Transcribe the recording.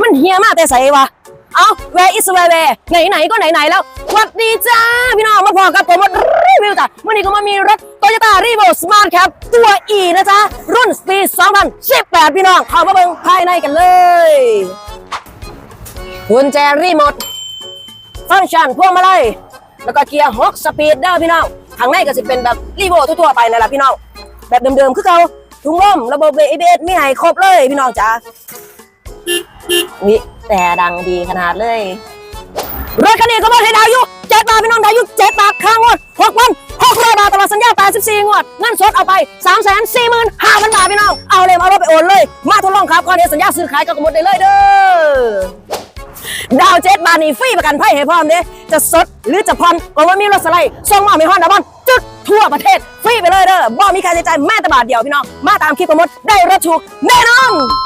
มันเฮียมากแต่ใส่วะเอาแวร์อิสแวร์แวร์ไหนก็ไหนๆแล้วสวัสดีจ้า พี่น้องมาพอกับผมรีวิวจ้ะวันนี้ก็มามีรถโตโยต้ารีโวสมาร์ทแคปตัว E นะจ๊ะ รุ่นปี 2018 พี่น้องเข้ามาเบิ่งภายในกันเลยกุญแจรีโมทฟังก์ชันพวงมาลัยแล้วก็เกียร์ฮอกสปีดเด้พี่น้อง ข้างในก็จะเป็นแบบรีโวทั่วๆไปนั่นแหละพี่น้อง แบบเดิมๆคือเขาถุงลมระบบเบรก ABS มีให้ครบเลยพี่น้องจ้าวิแต่ดังดีขนาดเลยรถคันนี้ก็บอกให้ดาวอยู่เจ็ดบาทพี่น้องดาวอยู่เจ็ดบาทค่างงวดหกพันหกร้อยบาทตลอดสัญญา84งวดเงินสดเอาไป3 4 5 0 0 0บาทพี่น้องเอาเลยเอารถไปโอนเลย มาทดลองครับก่อนเดี๋ยวสัญญาซื้อขายก็กำหนดได้เลยเด้อ ดาวเจ็ดบาทนี่ฟรีประกันภัยให้พร้อมเด้จะสดหรือจะผ่อนก็ว่ามีรถสไลด์ส่งมาไม่ฮอนดาบอนจึกทั่วประเทศ ฟรีไปเลยเด้อบ่มีค่าใช้จ่ายแม้แต่บาทเดียวพี่น้อง มาตามคลิปโปรโมดได้รถถูกแน่นอน